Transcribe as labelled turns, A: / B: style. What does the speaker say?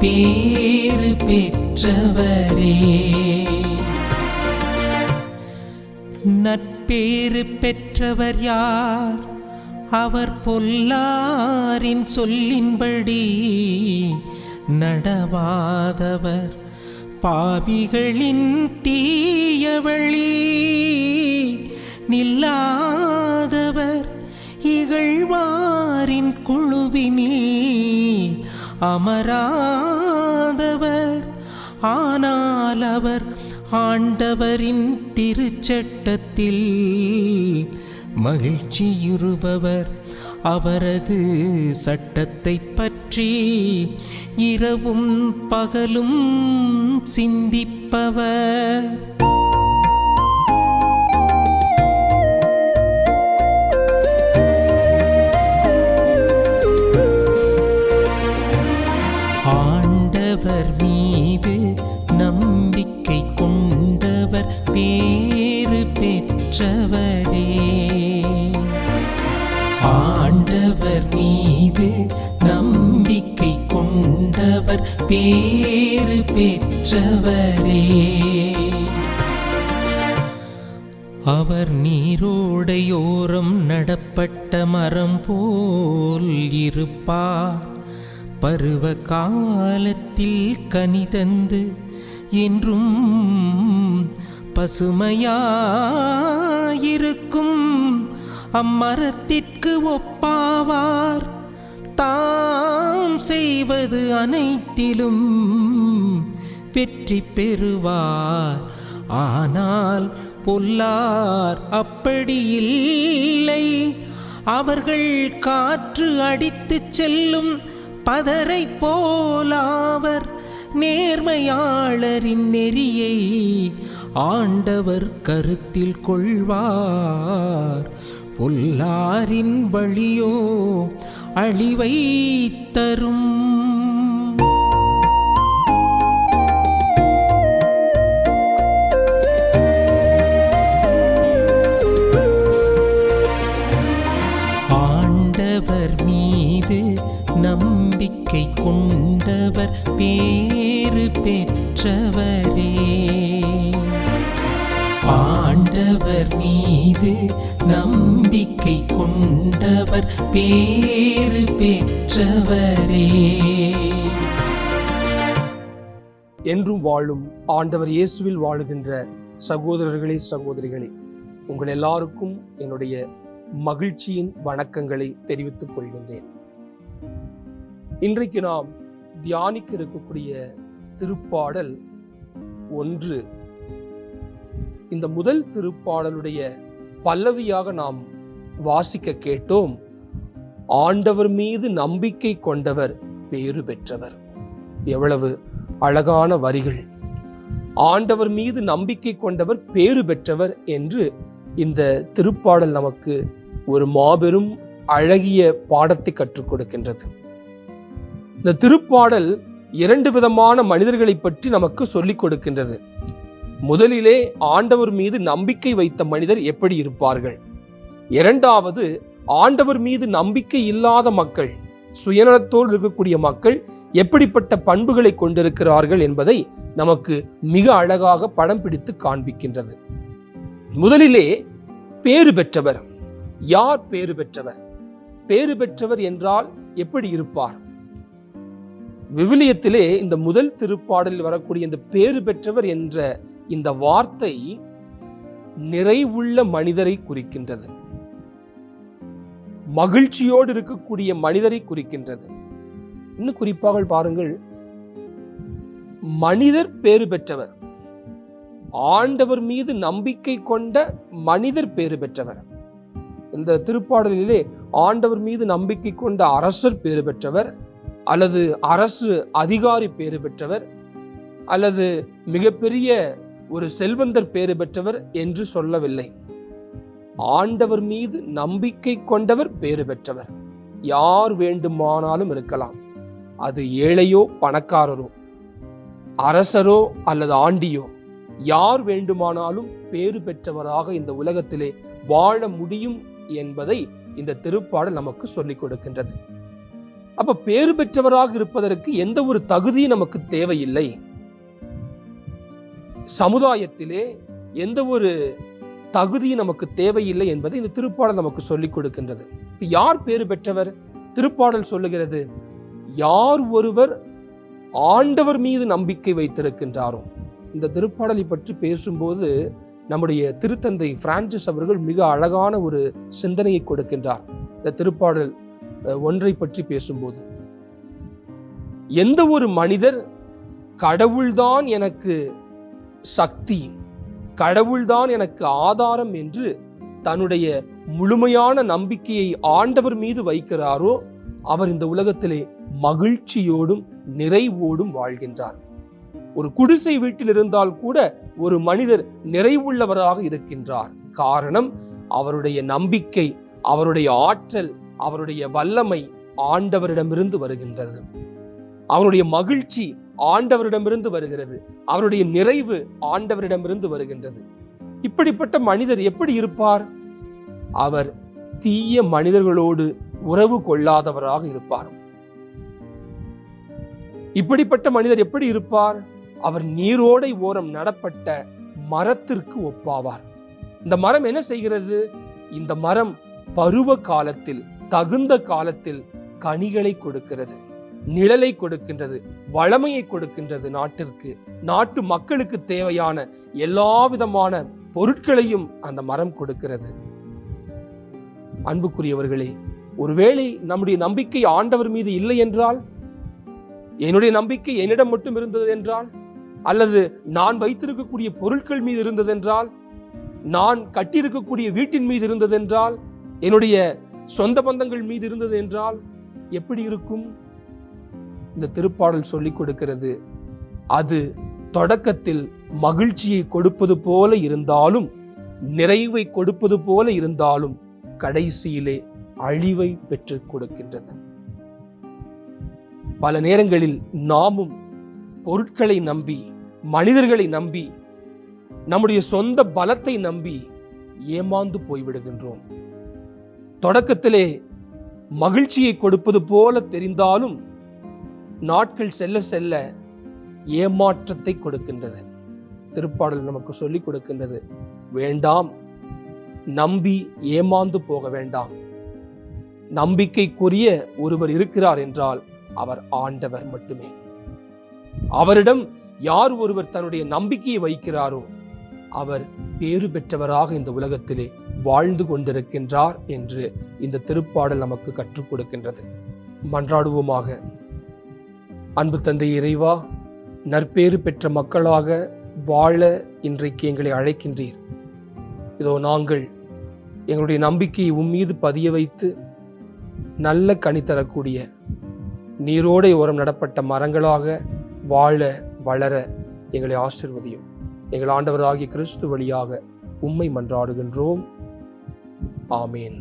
A: பேறு பெற்றவரே. நட்பேறு பெற்றவர் யார்? அவர் பொல்லாரின் சொல்லின்படி நடவாதவர். பாவிகளின் தீயவழி நில்லாதவர். இகழ்வாரின் குழுவினில் அமராதவர். ஆனால் அவர் ஆண்டவரின் திருச்சட்டத்தில் மகிழ்ச்சியுறுபவர். அவரது சட்டத்தை பற்றி இரவும் பகலும் சிந்திப்பவர். பேறு பெற்றவரே. அவர் நீரோடையோரம் நடப்பட்ட மரம் போல் இருப்பார். பருவ காலத்தில் கனிதந்து என்றும் பசுமையாயிருக்கும். அம்மரத்திற்கு ஒப்பாவார். செய்வது அனைத்திலும் வெற்றி பெறுவார். ஆனால் பொல்லார் அப்படியில்லை அவர்கள் காற்று அடித்துச் செல்லும் பதரை போலாவர் நேர்மையாளரின் நெறியை ஆண்டவர் கருத்தில் கொள்வார். பொல்லாரின் வழியோ அழிவை தரும். ஆண்டவர் மீது நம்பிக்கை கொண்டவர் பேறு பெற்றவரே. ஆண்டவர் மீது நம்பிக்கை கொண்டவர் பேறு பெற்றவரே.
B: என்றும் வாழும் ஆண்டவர் இயேசுவில் வாழுகின்ற சகோதரர்களே சகோதரிகளே உங்கள் எல்லாருக்கும் என்னுடைய மகிழ்ச்சியின் வணக்கங்களை தெரிவித்துக் கொள்கின்றேன். இன்றைக்கு நாம் தியானிக்க இருக்கக்கூடிய திருப்பாடல் ஒன்று. இந்த முதல் திருப்பாடலுடைய பல்லவியாக நாம் வாசிக்க கேட்டோம். ஆண்டவர் மீது நம்பிக்கை கொண்டவர் பேறு பெற்றவர். எவ்வளவு அழகான வரிகள். ஆண்டவர் மீது நம்பிக்கை கொண்டவர் பேறு பெற்றவர் என்று இந்த திருப்பாடல் நமக்கு ஒரு மாபெரும் அழகிய பாடத்தை கற்றுக் கொடுக்கின்றது. இந்த திருப்பாடல் இரண்டு விதமான மனிதர்களை பற்றி நமக்கு சொல்லிக் கொடுக்கின்றது. முதலிலே ஆண்டவர் மீது நம்பிக்கை வைத்த மனிதர் எப்படி இருப்பார்கள்? இரண்டாவது ஆண்டவர் மீது நம்பிக்கை இல்லாத மக்கள் சுயநலத்தோடு இருக்கக்கூடிய மக்கள் எப்படிப்பட்ட பண்புகளை கொண்டிருக்கிறார்கள் என்பதை நமக்கு மிக அழகாக படம் பிடித்து காண்பிக்கின்றது. முதலிலே பேறு பெற்றவர். யார் பேறு பெற்றவர்? பேறு பெற்றவர் என்றால் எப்படி இருப்பார்? விவிலியத்திலே இந்த முதல் திருப்பாடலில் வரக்கூடிய இந்த பேறு பெற்றவர் என்ற இந்த வார்த்தை நிறைவுள்ள மனிதரை குறிக்கின்றது. மகிழ்ச்சியோடு இருக்கக்கூடிய மனிதரை குறிக்கின்றது. இன்னும் குறிப்பாக பாருங்கள். மனிதர் பேறு பெற்றவர். ஆண்டவர் மீது நம்பிக்கை கொண்ட மனிதர் பேறு பெற்றவர். இந்த திருப்பாடலிலே ஆண்டவர் மீது நம்பிக்கை கொண்ட அரசர் பேறு பெற்றவர் அல்லது அரசு அதிகாரி பேறு பெற்றவர் அல்லது மிகப்பெரிய ஒரு செல்வந்தர் பேறு பெற்றவர் என்று சொல்லவில்லை. ஆண்டவர் மீது நம்பிக்கை கொண்டவர் பேறு பெற்றவர். யார் வேண்டுமானாலும் இருக்கலாம். அது ஏழையோ பணக்காரரோ அரசரோ அல்லது ஆண்டியோ யார் வேண்டுமானாலும் பேறு பெற்றவராக இந்த உலகத்திலே வாழ முடியும் என்பதை இந்த திருப்பாடல் நமக்கு சொல்லிக் கொடுக்கின்றது. அப்ப பேறு பெற்றவராக இருப்பதற்கு எந்த ஒரு தகுதியும் நமக்கு தேவையில்லை. சமுதாயத்திலே எந்த ஒரு தகுதியும் நமக்கு தேவையில்லை என்பதை இந்த திருப்பாடல் நமக்கு சொல்லிக் கொடுக்கின்றது. யார் பேறு பெற்றவர்? திருப்பாடல் சொல்லுகிறது யார் ஒருவர் ஆண்டவர் மீது நம்பிக்கை வைத்திருக்கின்றாரோ? இந்த திருப்பாடலை பற்றி பேசும்போது நம்முடைய திருத்தந்தை பிரான்சிஸ் அவர்கள் மிக அழகான ஒரு சிந்தனையை கொடுக்கின்றார். இந்த திருப்பாடல் ஒன்றை பற்றி பேசும்போது எந்த ஒரு மனிதர் கடவுள்தான் எனக்கு சக்தி. கடவுள்தான் எனக்கு ஆதாரம் என்று தன்னுடைய முழுமையான நம்பிக்கையை ஆண்டவர் மீது வைக்கிறாரோ அவர் இந்த உலகத்திலே மகிழ்ச்சியோடும் நிறைவோடும் வாழ்கின்றார். ஒரு குடிசை வீட்டில் இருந்தால் கூட ஒரு மனிதர் நிறைவுள்ளவராக இருக்கின்றார். காரணம் அவருடைய நம்பிக்கை அவருடைய ஆற்றல் அவருடைய வல்லமை ஆண்டவரிடமிருந்து வருகின்றது. அவருடைய மகிழ்ச்சி ஆண்டவரிடமிருந்து வருகிறது. அவருடைய நிறைவு ஆண்டவரிடமிருந்து வருகின்றது. இப்படிப்பட்ட மனிதர் எப்படி இருப்பார்? அவர் தீய மனிதர்களோடு உறவு கொள்ளாதவராக இருப்பார். இப்படிப்பட்ட மனிதர் எப்படி இருப்பார்? அவர் நீரோடை ஓரம் நடப்பட்ட மரத்திற்கு ஒப்பாவார். இந்த மரம் என்ன செய்கிறது? இந்த மரம் பருவ காலத்தில் தகுந்த காலத்தில் கனிகளை கொடுக்கிறது. நிழலை கொடுக்கின்றது வளமையை கொடுக்கின்றது நாட்டிற்கு. நாட்டு மக்களுக்கு தேவையான எல்லா விதமான பொருட்களையும் அந்த மரம் கொடுக்கிறது. அன்புக்குரியவர்களே ஒருவேளை நம்முடைய நம்பிக்கை ஆண்டவர் மீது இல்லை என்றால் என்னுடைய நம்பிக்கை என்னிடம் மட்டும் இருந்தது என்றால் அல்லது நான் வைத்திருக்கக்கூடிய பொருட்கள் மீது இருந்ததென்றால் நான் கட்டியிருக்கக்கூடிய வீட்டின் மீது இருந்ததென்றால் என்னுடைய சொந்த பந்தங்கள் மீது இருந்தது என்றால் எப்படி இருக்கும்? இந்த திருப்பாடல் சொல்லிக் கொடுக்கிறது. அது தொடக்கத்தில் மகிழ்ச்சியை கொடுப்பது போல இருந்தாலும் நிறைவை கொடுப்பது போல இருந்தாலும் கடைசியிலே அழிவை பெற்றுக் கொடுக்கின்றது. பல நேரங்களில் நாமும் பொருட்களை நம்பி மனிதர்களை நம்பி நம்முடைய சொந்த பலத்தை நம்பி ஏமாந்து போய்விடுகின்றோம். தொடக்கத்திலே மகிழ்ச்சியை கொடுப்பது போல தெரிந்தாலும் நாட்கள் செல்ல செல்ல ஏமாற்றத்தை கொடுக்கின்றது. திருப்பாடல் நமக்கு சொல்லிக் கொடுக்கின்றது. வேண்டாம். நம்பி ஏமாந்து போக வேண்டாம். நம்பிக்கைக்குரிய ஒருவர் இருக்கிறார் என்றால் அவர் ஆண்டவர் மட்டுமே. அவரிடம் யார் ஒருவர் தன்னுடைய நம்பிக்கையை வைக்கிறாரோ அவர் பேறு பெற்றவராக இந்த உலகத்திலே வாழ்ந்து கொண்டிருக்கின்றார் என்று இந்த திருப்பாடல் நமக்கு கற்றுக் கொடுக்கின்றது. மன்றாடுவோமாக. அன்பு தந்தை இறைவா நற்பேறு பெற்ற மக்களாக வாழ இன்றைக்கு எங்களை அழைக்கின்றீர். இதோ நாங்கள் எங்களுடைய நம்பிக்கையை உம்மீது பதிய வைத்து நல்ல கனி தரக்கூடிய நீரோடை ஓரம் நடப்பட்ட மரங்களாக வாழ வளர எங்களை ஆசிர்வதியும். எங்கள் ஆண்டவராகிய கிறிஸ்து வழியாக உம்மை மன்றாடுகின்றோம். ஆமேன்.